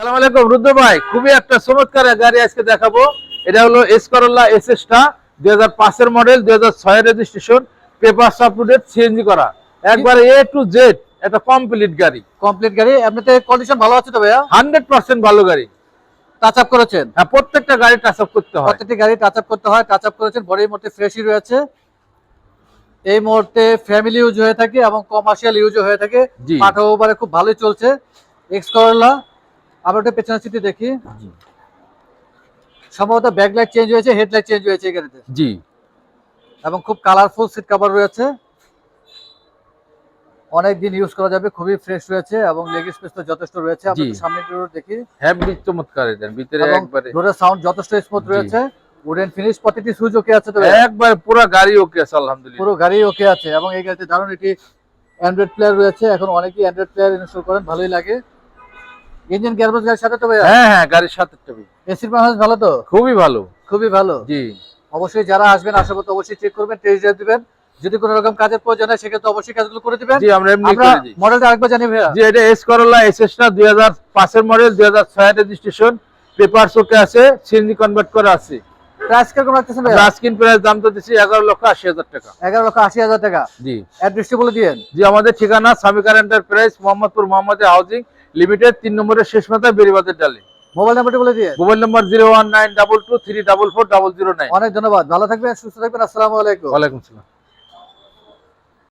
সালাম আলাইকুম রুদ্র ভাই। খুবই একটা চমৎকার গাড়ি আজকে দেখাবো। এটা হলো এস করোলা এস এসটা দুই হাজার পাঁচের মডেল দুই হাজার ছয়ের রেজিস্ট্রেশন পেপার সিএনজি করা। একবারে এ টু জেড একটা কমপ্লিট গাড়ি। কমপ্লিট গাড়ি এমনিতে কন্ডিশন ভালো আছে তো ভাইয়া? হান্ড্রেড পার্সেন্ট ভালো গাড়ি। টাচ আপ করেছেন? হ্যাঁ প্রত্যেকটা গাড়ি টাচ আপ করতে হয়। প্রত্যেকটি গাড়ি টাচ আপ করতে হয় টাচ আপ করেছেন বডির মধ্যে ফ্রেশই রয়েছে। এই মুহূর্তে ফ্যামিলি ইউজ হয়ে থাকে এবং কমার্শিয়াল ইউজ হয়ে থাকে। ওভারে খুব ভালোই চলছে। এক্স করলা আমরা একটা পেছনের সিটি দেখি। সম্ভবত ব্যাকলাইট চেঞ্জ হয়েছে হেডলাইট চেঞ্জ হয়েছে এই গাড়িতে। জি। এবং খুব কালারফুল সিট কভার রয়েছে। অনেক দিন ইউজ করা যাবে খুবই ফ্রেশ রয়েছে এবং লেগ স্পেস তো যথেষ্ট রয়েছে। আমরা সামনে দেখি। হ্যাভি চমৎকার এটা। ভিতরে একবারে সাউন্ড যথেষ্ট স্মুথ রয়েছে। উডেন ফিনিশ প্রতিটি সুইচ ওকে আছে তো একবার পুরো গাড়ি ওকে আছে আলহামদুলিল্লাহ। পুরো গাড়ি ওকে আছে। এবং এই গাড়িতে দারুণ একটি অ্যান্ড্রয়েড প্লেয়ার রয়েছে। এখন অনেকেই অ্যান্ড্রয়েড প্লেয়ার ইনস্টল করেন ভালোই লাগে। ইঞ্জিন গিয়ারবক্স গাড়ির সাথে তো হ্যাঁ হ্যাঁ গাড়ির সাথে টবি এসির পারফরমেন্স ভালো তো? খুবই ভালো। খুবই ভালো। জি। অবশ্যই যারা আসবেন অবশ্যই চেক করবেন টেস্ট ড্রাইভ দিবেন। যদি কোনো রকম কাজের প্রয়োজন হয় সেক্ষেত্রে অবশ্যই কাজগুলো করে দিবেন। জি আমরা এমনি করে দিই। মডেলটা আরেকবার জানি ভাইয়া। জি এটা এস করোলা এস এসটা দুই হাজার পাঁচের মডেল দুই হাজার ছয় রেজিস্ট্রেশন পেপার ওকে আছে সিএনজি কনভার্ট করা আছে। প্রাইস কীরকম রাখতেছেন ভাইয়া? আস্কিন প্রাইস দাম তো লক্ষ আশি হাজার টাকা। লক্ষ হাজার টাকা। জি। অ্যাড্রেসটি বলে দিয়েন। জি আমাদের ঠিকানা Samikar enterprise Mohammadpur Mohammad housing limited তিন নম্বরের শেষ মাথায় বেরিবাদের ডালে। মোবাইল নাম্বারটি বলে দিয়ে। Mobile number zero one nine double two three double four double zero nine অনেক ধন্যবাদ ভালো থাকবেন সুস্থ থাকবেন আসসালামু আলাইকুম। ওয়ালাইকুম সালাম